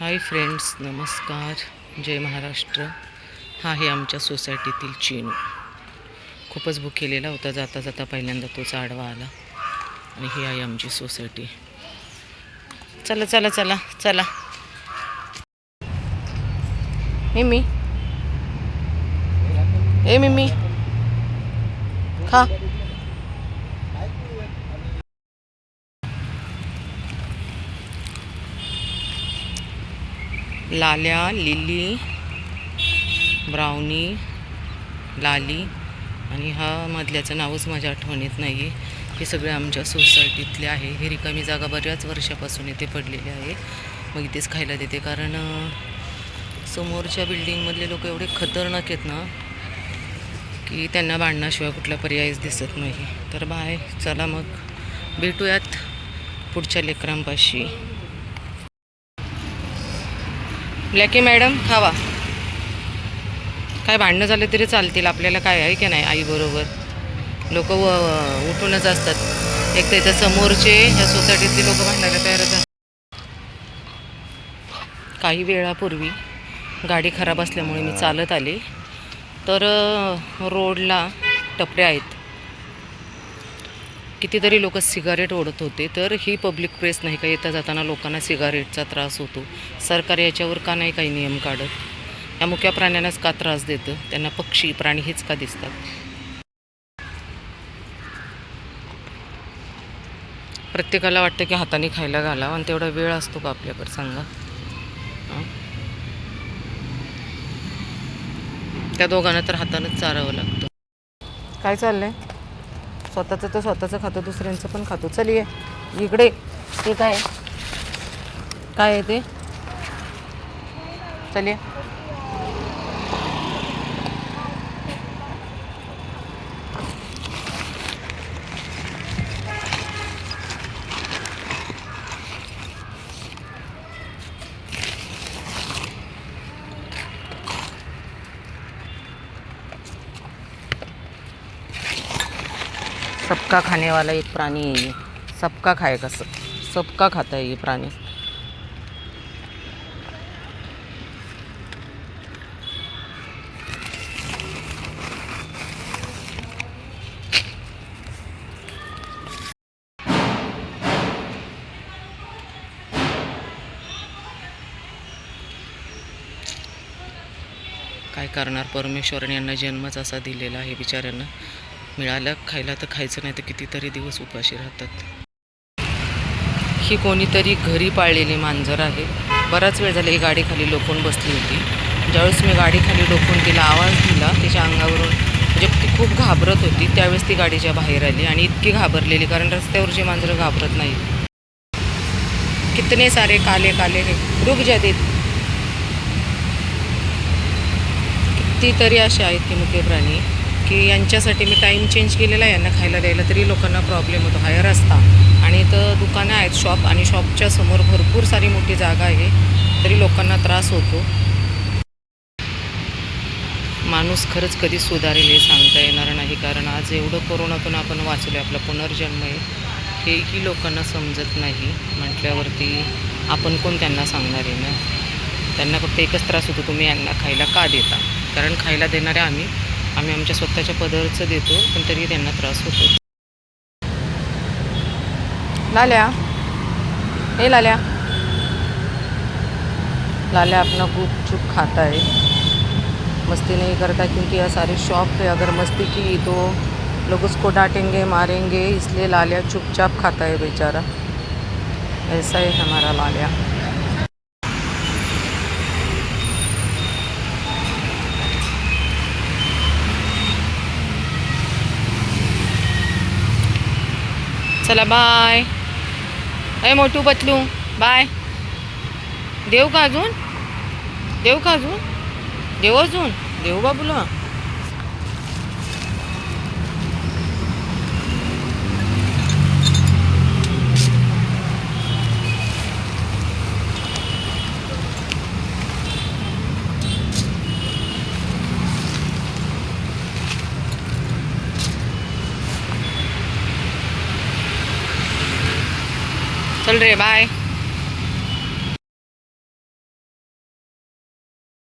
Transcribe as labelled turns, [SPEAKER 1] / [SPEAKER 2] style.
[SPEAKER 1] Hi friends नमस्कार. जय महाराष्ट्र. हा आहे आमच्या सोसायटीतील चेनू. खूपच भुकेलेला होता. जाता जाता पहिल्यांदा तोच आडवा आला. आणि ही आहे आमची सोसायटी चला चला चला चला. मिमी. ए मिमी. खा. लाल्या लिली ब्राउनी लाली. आणि हा मधल्याचं नावच माझ्या आठवणीत नाही आहे हे सगळे आमच्या सोसायटीतले आहे. ही रिकामी जागा बऱ्याच वर्षापासून इथे पडलेली आहे. मग इथेच खायला देते. कारण समोरच्या बिल्डिंगमधले लोक एवढे खतरनाक आहेत ना की त्यांना बांधण्याशिवाय कुठला पर्यायच दिसत नाही. तर बाय. चला मग. भेटूयात पुढच्या लेकरांपाशी. लॅकी मॅडम खावा. काय भांडणं झालं तरी चालतील आपल्याला काय आहे की नाही आईबरोबर? लोक व उठूनच असतात. एक तर इथं समोरचे ह्या सोसायटीतले लोक भांडायला तयारच असतात काही वेळापूर्वी गाडी खराब असल्यामुळे मी चालत आले. तर रोडला टपरे आहेत. कितीतरी लोक सिगारेट ओढत होते तर ही पब्लिक प्रेस नाही का येता जाताना लोकांना सिगारेटचा त्रास होतो. सरकार याच्यावर का नाही काही नियम काढत? या मुख्या प्राण्यांनाच का त्रास देतं? त्यांना पक्षी प्राणी हेच का दिसतात? प्रत्येकाला वाटतं की हाताने खायला घालावं आणि तेवढा वेळ असतो का आपल्याकडे? सांगा. त्या दोघांना तर हातानंच चारावं लागतं. काय चाललंय? स्वतःचं तर स्वतःचं खातो दुसऱ्यांचं पण खातो. चल ये. इकडे. ते काय? काय आहे ते? चल ये. सबका खाने वाला एक प्राणी है ये। सबका खाएगा सब सबका खाता है ये प्राणी। काय करणार? परमेश्वरने यांना जन्मच असा दिलेला आहे बिचाऱ्यांना. मिळालं खायला तर खायचं नाही तर कितीतरी दिवस उपाशी राहतात. ही कोणीतरी घरी पाळलेली मांजर आहे. बराच वेळ झाला ही गाडीखाली लोकून बसली होती. ज्यावेळेस मी गाडीखाली लोकून तिला आवाज दिला तिच्या अंगावरून म्हणजे ती खूप घाबरत होती त्यावेळेस ती गाडीच्या बाहेर आली आणि इतकी घाबरलेली कारण रस्त्यावरची मांजरं घाबरत नाही. कितने सारे काले काले हे रुक जाते कितीतरी असे आहेत की मुके प्राणी. की यांच्यासाठी मी टाईम चेंज केलेला आहे यांना खायला द्यायला तरी लोकांना प्रॉब्लेम होतो. हायर रस्ता आणि इथं दुकानं आहेत शॉप आणि शॉपच्या समोर भरपूर सारी मोठी जागा आहे तरी लोकांना त्रास होतो. माणूस खरंच कधी सुधारेल हे सांगता येणार नाही कारण आज एवढं कोरोनातून आपण वाचलो आपला पुनर्जन्म आहे. हेही लोकांना समजत नाही. म्हटल्यावरती आपण कोण त्यांना सांगणार आहे ना? त्यांना फक्त एकच त्रास होतो तुम्ही यांना खायला का देता? कारण खायला देणारे आम्ही आम्ही आमच्या स्वतःच्या पदरचं देतो पण तरी त्यांना त्रास होतो. लाल्या. हे लाल्या. लाल्या अपना गुपचुप खाता है मस्ती नहीं करता क्योंकि यह सारे शॉप है अगर मस्ती की तो लोग उसको डांटेंगे मारेंगे इसलिए लाल्या चुपचाप खाता है बेचारा. ऐसा है हमारा लाल्या. चला बाय अय मोठू पतलू बाय देऊ का अजून? देऊ का अजून? देऊ अजून? देऊ बाबूला? चल रे बाय